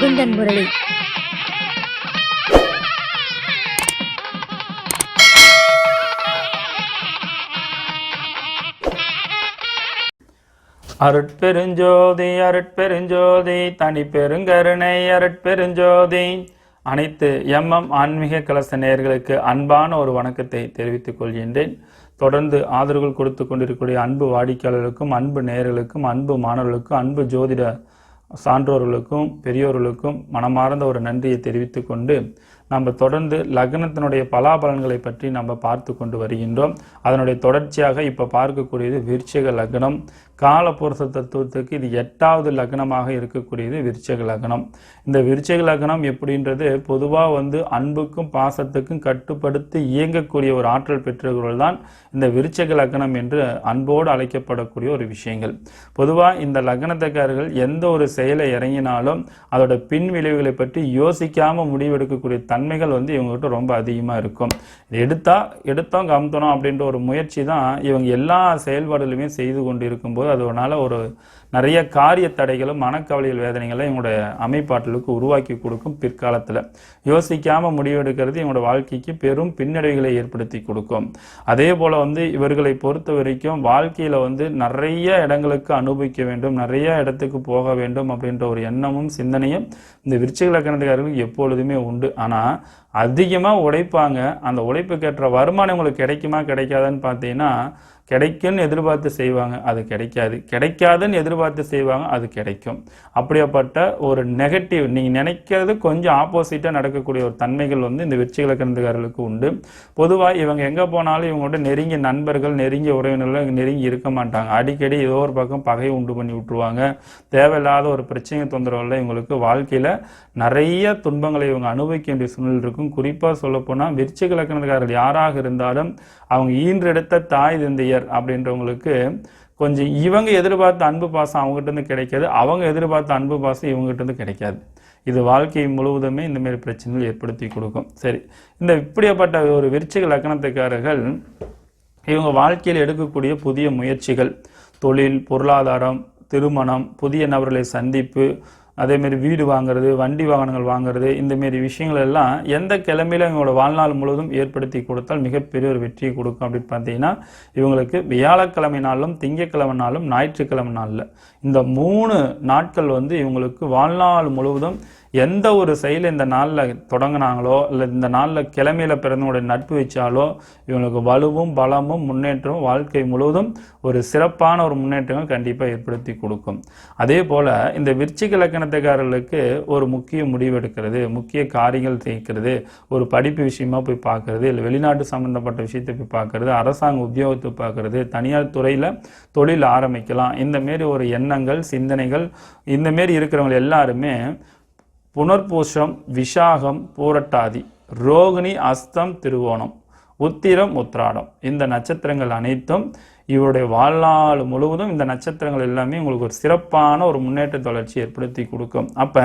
முகுந்தன் முரளி. அருட்பெருஞ்சோதி அருட்பெருஞ்சோதி தனி பெருங்கருணை அருட்பெருஞ்சோதி. அனைத்து எம்எம் ஆன்மீக கலச நேயர்களுக்கு அன்பான ஒரு வணக்கத்தை தெரிவித்துக் கொள்கின்றேன். தொடர்ந்து ஆதரவுகள் கொடுத்து கொண்டிருக்கக்கூடிய அன்பு வாடிக்கையாளர்களுக்கும் அன்பு நேயர்களுக்கும் அன்பு மாணவர்களுக்கும் அன்பு ஜோதிட சான்றோர்களுக்கும் பெரியோர்களுக்கும் மனமார்ந்த ஒரு நன்றியை தெரிவித்துக்கொண்டு நம்ம தொடர்ந்து லக்னத்தினுடைய பலாபலன்களை பற்றி நம்ம பார்த்து கொண்டு வருகின்றோம். அதனுடைய தொடர்ச்சியாக இப்போ பார்க்கக்கூடியது விருச்சிக லக்னம். காலபுருஷ தத்துவத்துக்கு இது எட்டாவது லக்னமாக இருக்கக்கூடியது விருட்சக லக்னம். இந்த விருட்சக லக்னம் எப்படின்றது பொதுவாக வந்து அன்புக்கும் பாசத்துக்கும் கட்டுப்படுத்தி இயங்கக்கூடிய ஒரு ஆற்றல் பெற்றவர்கள் தான் இந்த விருட்சக லக்னம் என்று அன்போடு அழைக்கப்படக்கூடிய ஒரு விஷயங்கள். பொதுவாக இந்த லக்னத்துக்காரர்கள் எந்த ஒரு செயலை இறங்கினாலும் அதோட பின் விளைவுகளை பற்றி யோசிக்காமல் முடிவெடுக்கக்கூடிய தன் தன்மைகள் வந்து இவங்ககிட்ட ரொம்ப அதிகமாக இருக்கும். இது எடுத்தா எடுத்தோம் கமுத்தணும் அப்படின்ற ஒரு முயற்சி தான் இவங்க எல்லா செயல்பாடுகளுமே செய்து கொண்டு இருக்கும்போது அதனால ஒரு நிறைய காரிய தடைகளும் மனக்கவலைகள் வேதனைகளை இவங்களுடைய அமைப்பாற்றலுக்கு உருவாக்கி கொடுக்கும் பிற்காலத்தில். யோசிக்காமல் முடிவெடுக்கிறது இவங்களோட வாழ்க்கைக்கு பெரும் பின்னடைவுகளை ஏற்படுத்தி கொடுக்கும். அதே போல் வந்து இவர்களை பொறுத்த வரைக்கும் வாழ்க்கையில் வந்து நிறைய இடங்களுக்கு அனுபவிக்க வேண்டும் நிறைய இடத்துக்கு போக வேண்டும் அப்படின்ற ஒரு எண்ணமும் சிந்தனையும் இந்த விருச்சிக லக்கணத்துக்காரர்களுக்கு எப்பொழுதுமே உண்டு. ஆனால் அதிகமாக உழைப்பாங்க. அந்த உழைப்புக்கேற்ற வருமானம் உங்களுக்கு கிடைக்குமா கிடைக்காதான்னு பார்த்தீங்கன்னா கிடைக்கும்னு எதிர்பார்த்து செய்வாங்க அது கிடைக்காது. கிடைக்காதுன்னு எதிர்பார்த்து செய்வாங்க அது கிடைக்கும். அப்படியாப்பட்ட ஒரு நெகட்டிவ் நீங்கள் நினைக்கிறது கொஞ்சம் ஆப்போசிட்டாக நடக்கக்கூடிய ஒரு தன்மைகள் வந்து இந்த விருச்சிக லக்கணத்துக்காரர்களுக்கு உண்டு. பொதுவாக இவங்க எங்கே போனாலும் இவங்களோட நெருங்கிய நண்பர்கள் நெருங்கிய உறவினர்கள் நெருங்கி இருக்க மாட்டாங்க. அடிக்கடி ஏதோ ஒரு பக்கம் பகையை உண்டு பண்ணி விட்டுருவாங்க. தேவையில்லாத ஒரு பிரச்சனை தொந்தரவில் இவங்களுக்கு வாழ்க்கையில் நிறைய துன்பங்களை இவங்க அனுபவிக்க வேண்டிய சூழ்நிலை இருக்கும். குறிப்பாக சொல்லப்போனால் விருச்சிக லக்கணத்துக்காரர்கள் யாராக இருந்தாலும் அவங்க ஈன்றெடுத்த தாய் தந்தையர் அப்படின்றவங்களுக்கு கொஞ்சம் இவங்க எதிர்பார்த்த அன்பு பாசம் அவங்ககிட்ட இருந்து கிடைக்காது. அவங்க எதிர்பார்த்த அன்பு பாசம் இவங்ககிட்ட இருந்து கிடைக்காது. இது வாழ்க்கை முழுவதுமே இந்த மாதிரி பிரச்சனைகள் ஏற்படுத்தி கொடுக்கும். சரி இந்த இப்படியாப்பட்ட ஒரு விருச்சிக லக்கணத்துக்காரர்கள் இவங்க வாழ்க்கையில் எடுக்கக்கூடிய புதிய முயற்சிகள் தொழில் பொருளாதாரம் திருமணம் புதிய நபர்களை சந்திப்பு அதேமாரி வீடு வாங்குறது வண்டி வாகனங்கள் வாங்குறது இந்தமாரி விஷயங்கள் எல்லாம் எந்த கிழமையில இவங்களோட வாழ்நாள் முழுவதும் ஏற்படுத்தி கொடுத்தால் மிகப்பெரிய ஒரு வெற்றியை கொடுக்கும். அப்படின்னு பார்த்தீங்கன்னா இவங்களுக்கு வியாழக்கிழமை நாளும் திங்கக்கிழமை நாளும் ஞாயிற்றுக்கிழமை நாளில் இந்த மூணு நாட்கள் வந்து இவங்களுக்கு வாழ்நாள் முழுவதும் எந்த ஒரு செயல் இந்த நாளில் தொடங்கினாங்களோ இல்லை இந்த நாளில் கிழமையில் பிறந்தவங்களுடைய நட்பு வச்சாலோ இவங்களுக்கு வலுவும் பலமும் முன்னேற்றமும் வாழ்க்கை முழுவதும் ஒரு சிறப்பான ஒரு முன்னேற்றங்கள் கண்டிப்பாக ஏற்படுத்தி கொடுக்கும். அதே போல் இந்த விருச்சிக லக்கணத்துக்காரர்களுக்கு ஒரு முக்கிய முடிவு எடுக்கிறது முக்கிய காரியங்கள் செய்கிறது ஒரு படிப்பு விஷயமா போய் பார்க்கறது இல்லை வெளிநாட்டு சம்மந்தப்பட்ட விஷயத்தை போய் பார்க்கறது அரசாங்க உத்தியோகத்தை பார்க்கறது தனியார் துறையில் தொழில் ஆரம்பிக்கலாம். இந்த மாரி ஒரு எண்ணங்கள் சிந்தனைகள் இந்த மாரி இருக்கிறவங்க எல்லாருமே புனர்பூஷம் விஷாகம் பூரட்டாதி ரோகிணி அஸ்தம் திருவோணம் உத்திரம் உத்ராடம். இந்த நட்சத்திரங்கள் அனைத்தும் இவருடைய வாழ்நாள் முழுவதும் இந்த நட்சத்திரங்கள் எல்லாமே உங்களுக்கு ஒரு சிறப்பான ஒரு முன்னேற்ற தொடர்ச்சி ஏற்படுத்தி கொடுக்கும். அப்போ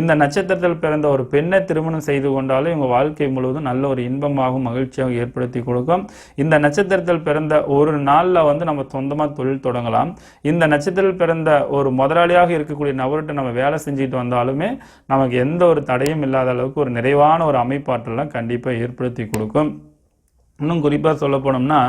இந்த நட்சத்திரத்தில் பிறந்த ஒரு பெண்ணை திருமணம் செய்து கொண்டாலும் இவங்க வாழ்க்கை முழுவதும் நல்ல ஒரு இன்பமாகவும் மகிழ்ச்சியாகவும் ஏற்படுத்தி கொடுக்கும். இந்த நட்சத்திரத்தில் பிறந்த ஒரு நாளில் வந்து நம்ம சொந்தமாக தொழில் தொடங்கலாம். இந்த நட்சத்திரத்தில் பிறந்த ஒரு முதலாளியாக இருக்கக்கூடிய நபர்கிட்ட நம்ம வேலை செஞ்சுட்டு வந்தாலுமே நமக்கு எந்த ஒரு தடையும் இல்லாத அளவுக்கு ஒரு நிறைவான ஒரு அமைப்பாற்றலாம் கண்டிப்பாக ஏற்படுத்தி கொடுக்கும். இன்னும் குறிப்பாக சொல்ல போனோம்னா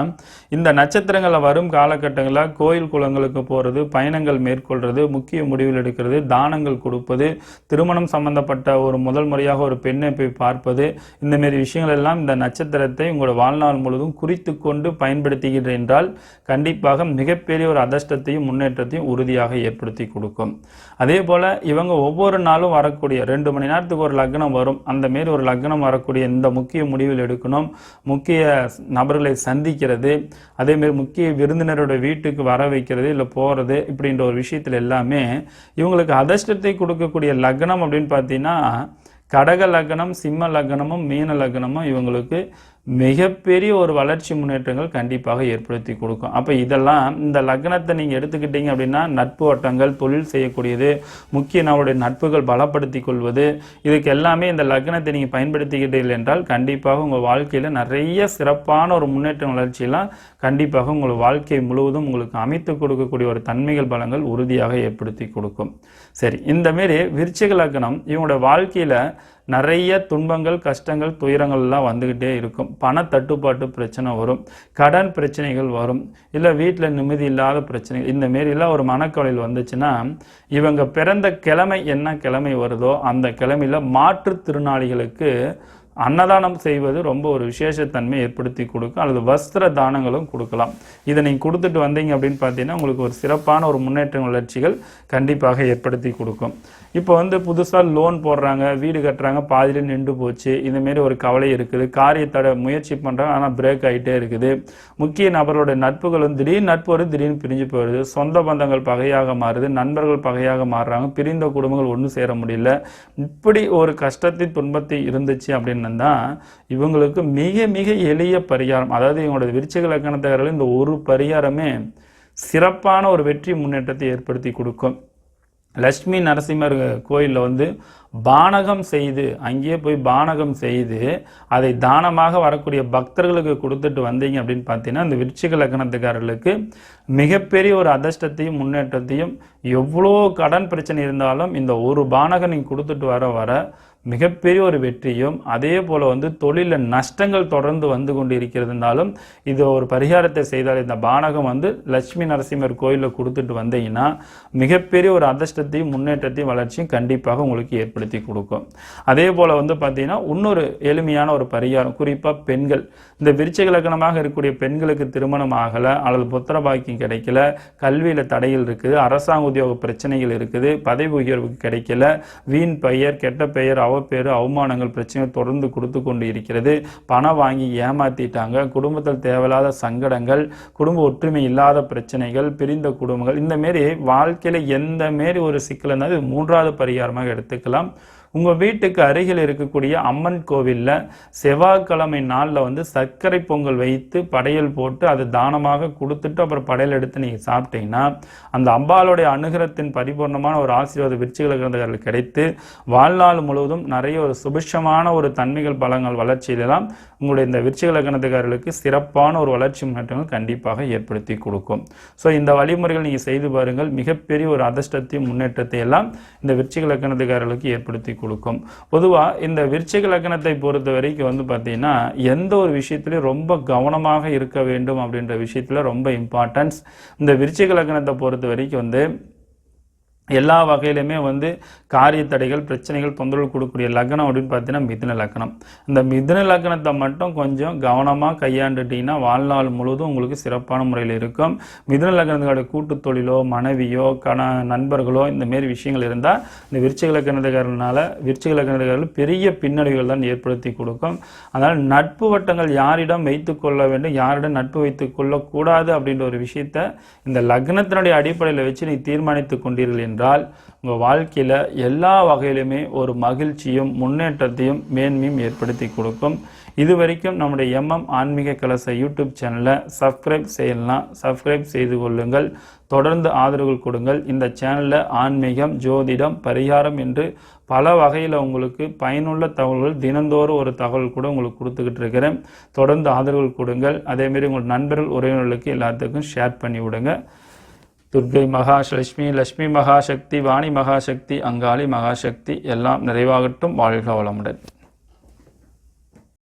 இந்த நட்சத்திரங்களில் வரும் காலகட்டங்களில் கோயில் குளங்களுக்கு போகிறது பயணங்கள் மேற்கொள்கிறது முக்கிய முடிவில் எடுக்கிறது தானங்கள் கொடுப்பது திருமணம் சம்பந்தப்பட்ட ஒரு முதல் முறையாக ஒரு பெண்ணை போய் பார்ப்பது இந்தமாரி விஷயங்கள் எல்லாம் இந்த நட்சத்திரத்தை உங்களோட வாழ்நாள் முழுவதும் குறித்து கொண்டு பயன்படுத்துகின்ற என்றால் கண்டிப்பாக மிகப்பெரிய ஒரு அதிர்ஷ்டத்தையும் முன்னேற்றத்தையும் உறுதியாக ஏற்படுத்தி கொடுக்கும். அதே போல் இவங்க ஒவ்வொரு நாளும் வரக்கூடிய ரெண்டு மணி நேரத்துக்கு ஒரு லக்னம் வரும். அந்த மாரி ஒரு லக்னம் வரக்கூடிய இந்த முக்கிய முடிவில் எடுக்கணும். முக்கிய நபர்களை சந்திக்கிறது அதேமாரி முக்கிய விருந்தினரோட வீட்டுக்கு வர வைக்கிறது இல்லை போகிறது இப்படின்ற ஒரு விஷயத்தில் எல்லாமே இவங்களுக்கு அதிர்ஷ்டத்தை கொடுக்கக்கூடிய லக்னம் அப்படின்னு பார்த்தீங்கன்னா கடக லக்னம் சிம்ம லக்னமும் மீன லக்னமும் இவங்களுக்கு மிகப்பெரிய ஒரு வளர்ச்சி முன்னேற்றங்கள் கண்டிப்பாக ஏற்படுத்தி கொடுக்கும். அப்போ இதெல்லாம் இந்த லக்னத்தை நீங்கள் எடுத்துக்கிட்டீங்க அப்படின்னா நட்பு வட்டங்கள் தொழில் செய்யக்கூடியது முக்கிய நம்மளுடைய நட்புகள் பலப்படுத்தி கொள்வது இதுக்கு எல்லாமே இந்த லக்னத்தை நீங்கள் பயன்படுத்திக்கிட்டீர்கள் என்றால் கண்டிப்பாக உங்கள் வாழ்க்கையில் நிறைய சிறப்பான ஒரு முன்னேற்ற வளர்ச்சியெல்லாம் கண்டிப்பாக உங்கள் வாழ்க்கை முழுவதும் உங்களுக்கு அமைத்து கொடுக்கக்கூடிய ஒரு தன்மைகள் பலங்கள் உறுதியாக ஏற்படுத்தி கொடுக்கும். சரி இந்த மாரி விருச்சிக லக்னம் இவங்களோட வாழ்க்கையில் நிறைய துன்பங்கள் கஷ்டங்கள் துயரங்கள்லாம் வந்துக்கிட்டே இருக்கும். பண தட்டுப்பாட்டு பிரச்சனை வரும். கடன் பிரச்சனைகள் வரும். இல்லை வீட்டில் நிம்மதி இல்லாத பிரச்சனைகள். இந்த மாரிலாம் ஒரு மனக்கவலையில் வந்துச்சுன்னா இவங்க பிறந்த கிழமை என்ன கிழமை வருதோ அந்த கிழமையில் மாற்றுத்திறனாளிகளுக்கு அன்னதானம் செய்வது ரொம்ப ஒரு விசேஷத்தன்மை ஏற்படுத்தி கொடுக்கும். அல்லது வஸ்திர தானங்களும் கொடுக்கலாம். இதை நீங்கள் கொடுத்துட்டு வந்தீங்க அப்படின்னு பார்த்தீங்கன்னா உங்களுக்கு ஒரு சிறப்பான ஒரு முன்னேற்ற வளர்ச்சிகள் கண்டிப்பாக ஏற்படுத்தி கொடுக்கும். இப்போ வந்து புதுசாக லோன் போடுறாங்க வீடு கட்டுறாங்க பாதியில் நின்று போச்சு. இந்தமாரி ஒரு கவலை இருக்குது. காரியத்தோட முயற்சி பண்ணுறாங்க ஆனால் பிரேக் ஆகிட்டே இருக்குது. முக்கிய நபரோட நட்புகளும் திடீர் நட்பு வரும் திடீர்னு பிரிஞ்சு போயிடுது. சொந்த பந்தங்கள் பகையாக மாறுது நண்பர்கள் பகையாக மாறுறாங்க பிரிந்த குடும்பங்கள் ஒன்றும் சேர முடியல. இப்படி ஒரு கஷ்டத்தின் துன்பத்தை இருந்துச்சு அப்படின்னு தான் இவங்களுக்கு மிக மிக எளிய பரிகாரம் அதாவது இவங்களோட விருச்சிக லக்கணத்தகர்கள் இந்த ஒரு பரிகாரமே சிறப்பான ஒரு வெற்றி முன்னேற்றத்தை ஏற்படுத்தி கொடுக்கும். லக்ஷ்மி நரசிம்மர் கோயிலில் வந்து பானகம் செய்து அங்கேயே போய் பானகம் செய்து அதை தானமாக வரக்கூடிய பக்தர்களுக்கு கொடுத்துட்டு வந்தீங்க அப்படின்னு பார்த்தீங்கன்னா இந்த விருட்சிக லக்கணத்துக்காரர்களுக்கு மிகப்பெரிய ஒரு அதிர்ஷ்டத்தையும் முன்னேற்றத்தையும் எவ்வளோ கடன் பிரச்சனை இருந்தாலும் இந்த ஒரு பானகம் நீங்கள் கொடுத்துட்டு வர வர மிகப்பெரிய ஒரு வெற்றியும் அதே போல் வந்து தொழிலில் நஷ்டங்கள் தொடர்ந்து வந்து கொண்டு இருக்கிறதுனாலும் இது ஒரு பரிகாரத்தை செய்தால் இந்த பானகம் வந்து லட்சுமி நரசிம்மர் கோயிலில் கொடுத்துட்டு வந்தீங்கன்னா மிகப்பெரிய ஒரு அதிர்ஷ்டத்தையும் முன்னேற்றத்தையும் வளர்ச்சியும் கண்டிப்பாக உங்களுக்கு ஏற்படுத்தி கொடுக்கும். அதே போல் வந்து பார்த்தீங்கன்னா இன்னொரு எளிமையான ஒரு பரிகாரம் குறிப்பாக பெண்கள். இந்த விருச்சிக லக்னமாக இருக்கக்கூடிய பெண்களுக்கு திருமணம் ஆகலை அல்லது புத்திர பாக்கியம் கிடைக்கல கல்வியில் தடையில் இருக்குது அரசாங்க உத்தியோக பிரச்சனைகள் இருக்குது பதவி உயர்வு கிடைக்கல வீண் பெயர் கெட்ட பெயர் அவப்பேறு அவமானங்கள் பிரச்சனை தொடர்ந்து கொடுத்து கொண்டு இருக்கிறது. பணம் வாங்கி ஏமாத்திட்டாங்க. குடும்பத்தில் தேவையில்லாத சங்கடங்கள் குடும்ப ஒற்றுமை இல்லாத பிரச்சனைகள் பிரிந்த குடும்பங்கள். இந்த மாரி வாழ்க்கையில் எந்த மாரி ஒரு சிக்கல் இருந்தால் இது மூன்றாவது பரிகாரமாக எடுத்துக்கலாம். உங்கள் வீட்டுக்கு அருகில் இருக்கக்கூடிய அம்மன் கோவிலில் செவ்வாய்க்கிழமை நாளில் வந்து சர்க்கரை பொங்கல் வைத்து படையல் போட்டு அது தானமாக கொடுத்துட்டு அப்புறம் படையல் எடுத்து நீங்கள் சாப்பிட்டீங்கன்னா அந்த அம்பாளுடைய அனுகிரத்தின் பரிபூர்ணமான ஒரு ஆசீர்வாத விருச்சிகள கிரந்தங்கள் கிடைத்து வாழ்நாள் முழுவதும் நிறைய ஒரு சுபிஷமான ஒரு தன்மைகள் பலங்கள் வளர்ச்சியிலெல்லாம் உங்களுடைய இந்த விருச்சிகள லக்னத்துக்காரர்களுக்கு சிறப்பான ஒரு வளர்ச்சி முன்னேற்றங்கள் கண்டிப்பாக ஏற்படுத்தி கொடுக்கும். ஸோ இந்த வழிமுறைகள் நீங்கள் செய்து பாருங்கள். மிகப்பெரிய ஒரு அதிர்ஷ்டத்தையும் முன்னேற்றத்தை எல்லாம் இந்த விருச்சிகள லக்னத்துக்காரர்களுக்கு ஏற்படுத்தி கொடுக்கும். பொதுவாக இந்த விருச்சிக லக்னத்தை பொறுத்த வரைக்கும் வந்து பார்த்தீங்கன்னா எந்த ஒரு விஷயத்துலையும் ரொம்ப கவனமாக இருக்க வேண்டும் அப்படின்ற விஷயத்தில் ரொம்ப இம்பார்ட்டன்ஸ் இந்த விருச்சிக லக்னத்தை பொறுத்த வரைக்கும் வந்து எல்லா வகையிலுமே வந்து காரிய தடைகள் பிரச்சனைகள் தொந்தரவு கொடுக்கக்கூடிய லக்னம் அப்படின்னு பார்த்தீங்கன்னா மிதுன லக்னம் இந்த மிதுன லக்னத்தை மட்டும் கொஞ்சம் கவனமாக கையாண்டுட்டீங்கன்னா வாழ்நாள் முழுவதும் உங்களுக்கு சிறப்பான முறையில் இருக்கும். மிதுன லக்னத்துக்கான கூட்டு தொழிலோ மனைவியோ கண நண்பர்களோ இந்த மாரி விஷயங்கள் இருந்தால் இந்த விருச்சிக லக்னத்துக்காரனால விருச்சிக லக்னத்துக்காரர்கள் பெரிய பின்னடைவுகள் தான் ஏற்படுத்தி கொடுக்கும். அதனால் நட்பு வட்டங்கள் யாரிடம் வைத்து கொள்ள வேண்டும் யாரிடம் நட்பு வைத்து கொள்ளக்கூடாது அப்படின்ற ஒரு விஷயத்த இந்த லக்னத்தினுடைய அடிப்படையில் வச்சு நீ தீர்மானித்து கொண்டீர்கள் என்றால் என்றால் உங்கள் வாழ்க்கையில் எல்லா வகையிலுமே ஒரு மகிழ்ச்சியும் முன்னேற்றத்தையும் மேன்மையும் ஏற்படுத்தி கொடுக்கும். இது வரைக்கும் நம்முடைய எம்எம் ஆன்மீக கலச யூடியூப் சேனலை சப்ஸ்கிரைப் செய்யலாம் சப்ஸ்கிரைப் செய்து கொள்ளுங்கள். தொடர்ந்து ஆதரவு கொடுங்கள். இந்த சேனலில் ஆன்மீகம் ஜோதிடம் பரிகாரம் என்று பல வகையில் உங்களுக்கு பயனுள்ள தகவல்கள் தினந்தோறும் ஒரு தகவல் கூட உங்களுக்கு கொடுத்துக்கிட்டு இருக்கிறேன். தொடர்ந்து ஆதரவு கொடுங்கள். அதேமாரி உங்கள் நண்பர்கள் உறவினர்களுக்கு எல்லாத்துக்கும் ஷேர் பண்ணி விடுங்க துர்கை மகாலட்சுமி லட்சுமி மகாசக்தி வாணி மகாசக்தி அங்காளி மகாசக்தி எல்லாம் நிறைவாகட்டும். வாழ்க வளமுடன்.